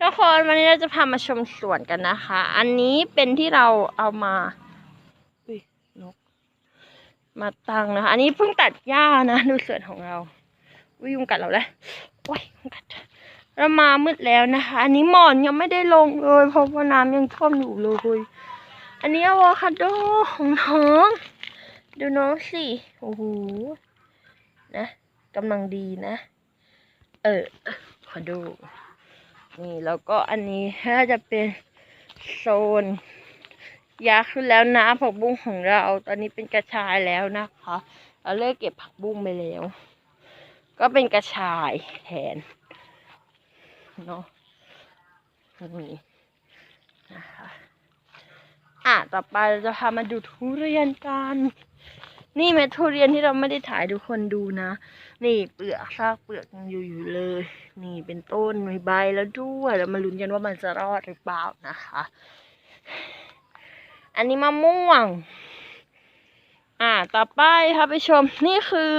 ทุกคนวันนี้เราจะพามาชมสวนกันนะคะ อันนี้เป็นที่เราเอามาอุ้ยนก มาตั้งนะคะ อันนี้เพิ่งตัดหญ้านะ ดูสวนของเราวิยุงกัดเราแล้วโอ้ยยุงกัดเรามามืดแล้วนะคะ อันนี้หมอนยังไม่ได้ลงเลยเพราะว่าน้ำยังท่วมอยู่เลย อันนี้อะโวคาโดของน้องดูน้องสิโอ้โหนะกำลังดีนะ เออขอดู นี่แล้วก็อันนี้น่าจะเป็นโซนยาขึ้นแล้วนะผักบุ้งของเรา ตอนนี้เป็นกระชายแล้วนะคะเราเลิกเก็บผักบุ้งไปแล้ว ก็เป็นกระชายแทนเนาะนี่นะคะอะต่อไปเราจะพามาดูทุเรียนกัน นี่เม็ดทุเรียนที่เราไม่ได้ถ่ายทุกคนดูนะ นี่เปลือกซากเปลือกยังอยู่อยู่เลย นี่เป็นต้นมีใบแล้วด้วยแล้วมาลุ้นกันว่ามันจะรอดหรือเปล่านะคะ อันนี้มะม่วง อ่า ต่อไปค่ะไปชมนี่คือ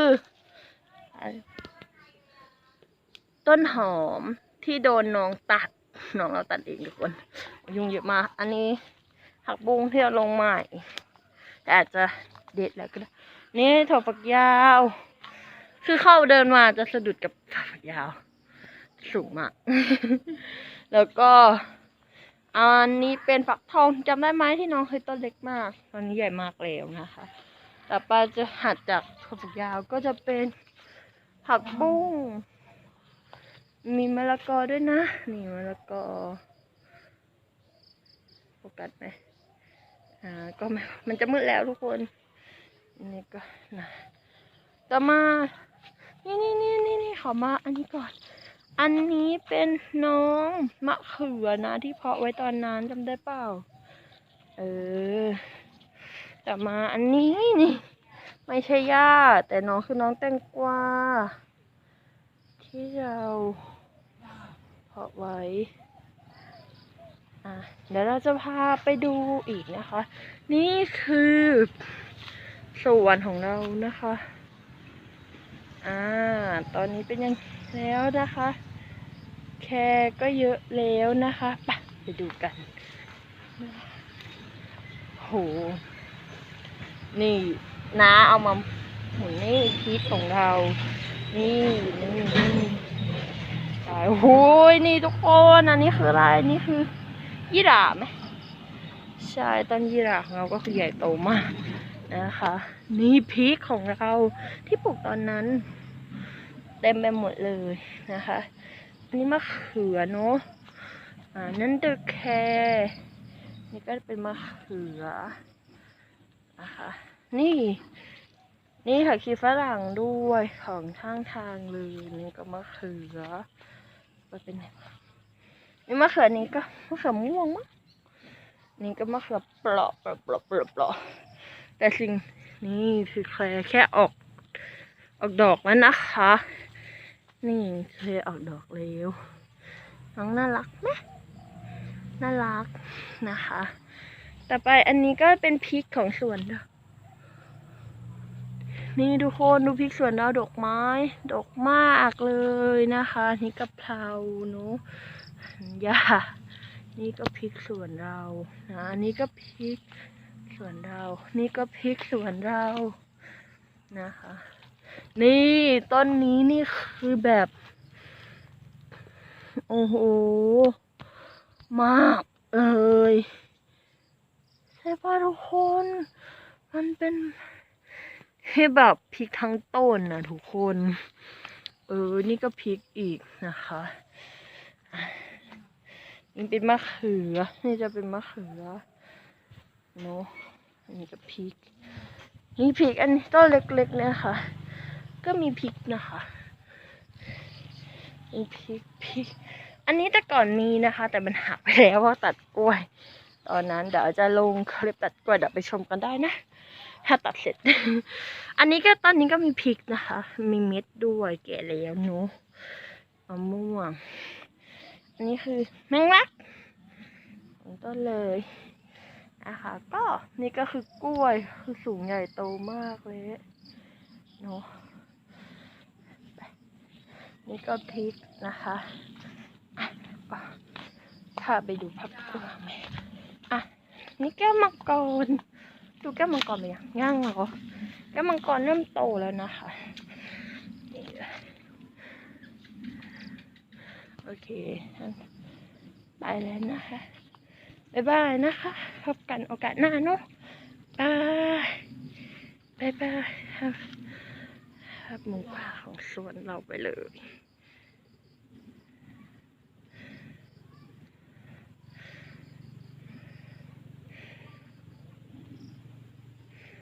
ต้นหอมที่โดนน้องตัดน้องเราตัดเองทุกคนยุงเยอะมากอันนี้ผักบุ้งที่เราลงใหม่แต่อาจจะเด็ดแล้วก็ได้ นี่ถั่วฝักยาว คือเข้าเดินมาจะสะดุดกับถั่วฝักยาว สูงมาก แล้วก็ อันนี้เป็นฝักทองจำได้ไหมที่น้องเคยต้นเล็กมาก ตอนนี้ใหญ่มากแล้วนะคะต่อไปจะหัดจากถั่วฝักยาวก็จะเป็นผักบุ้ง มีมะละกอด้วยนะ นี่มะละกอโฟกัสไหมอ่า ก็มันจะมืดแล้วทุกคน นี่ก็นะต่อมา นี่นี่นี่นี่นี่ขอมาอันนี้ก่อน อันนี้เป็นน้องมะเขือนะ ที่เพาะไว้ตอนนั้นจำได้เปล่า เออ ต่อมาอันนี้นี่ ไม่ใช่หญ้าแต่น้องคือน้องแตงกวาที่เราเพาะไว้อะเดี๋ยวเราจะพาไปดูอีกนะคะ นี่คือ สวนของเรานะคะ อ่า ตอนนี้เป็นยังแล้วนะคะ แครก็เยอะแล้วนะคะไปไปดูกัน โห นี่น้าเอามาหมุนนี่พริกของเรา นี่นี่นี่ตายโอ้ยนี่ทุกคนอันนี้คืออะไร นี่คือ ยี่หร่าไหมใช่ต้นยี่หร่าของเราก็คือใหญ่โตมาก นะคะ นี่พริกของเราที่ปลูกตอนนั้น เต็มไปหมดเลยนะคะอันนี้มะเขือเนาะอ่านั่นเดอะแคร์นี่ก็เป็นมะเขือนะคะนี่ นี่ผักชีฝรั่งด้วยของข้างทางเลยนี่ก็มะเขือไปเป็นไงวะนี่มะเขือนี้ก็มะเขือม่วงมั้งนี่ก็มะเขือเปราะเปราะเปราะเปราะเปราะ แต่สิ่งนี่คือแคร์แค่ออก ออกดอกแล้วนะคะ นี่เคยออกดอกแล้วน้องน่ารักไหมน่ารักนะคะ ต่อไปอันนี้ก็เป็นพริกของสวนนี่ทุกคนดูพริกสวนเราดอกไม้ ดอกมากเลยนะคะ นี่กะเพราเนาะย่านี่ก็พริกสวนเรานะอันนี้ก็พริก สวนเรา นี่ก็พริกสวนเรานะคะ นี่ต้นนี้นี่คือแบบ โอ้โห มากเลยใช่ป่ะทุกคน มันเป็นให้แบบพริกทั้งต้นนะทุกคน เออ นี่ก็พริกอีกนะคะอะนี่เป็นมะเขือ นี่จะเป็นมะเขือเนาะ อันนี้ก็พริก นี่พริกอันนี้ต้นเล็กๆเนี่ยค่ะ ก็มีพริกนะคะมีพริกพริก อันนี้แต่ก่อนมีนะคะ แต่มันหักไปแล้วเพราะตัดกล้วย ตอนนั้นเดี๋ยวจะลงคลิปตัดกล้วยเดี๋ยวไปชมกันได้นะถ้าตัดเสร็จ อันนี้ก็ตอนนี้ก็มีพริกนะคะ มีเม็ดด้วยแก่แล้วเนาะมะม่วง อันนี้คือแมงลักของต้นเลย นะคะ ก็นี่ก็คือกล้วยคือสูงใหญ่โตมากเลยเนาะนี่ก็พริกนะคะอะก็าไปดูพับตัวไหมอะนี่แก้วมังกรดูแก้วมังกรไปยังย่างเหรอแก้วมังกรเริ่มโตแล้วนะคะโอเคงั้นไปแล้วนะคะ บ๊ายบายนะคะ พบกันโอกาสหน้าเนาะบายบายบายครับครับหมูป่าของสวนเราไปเลย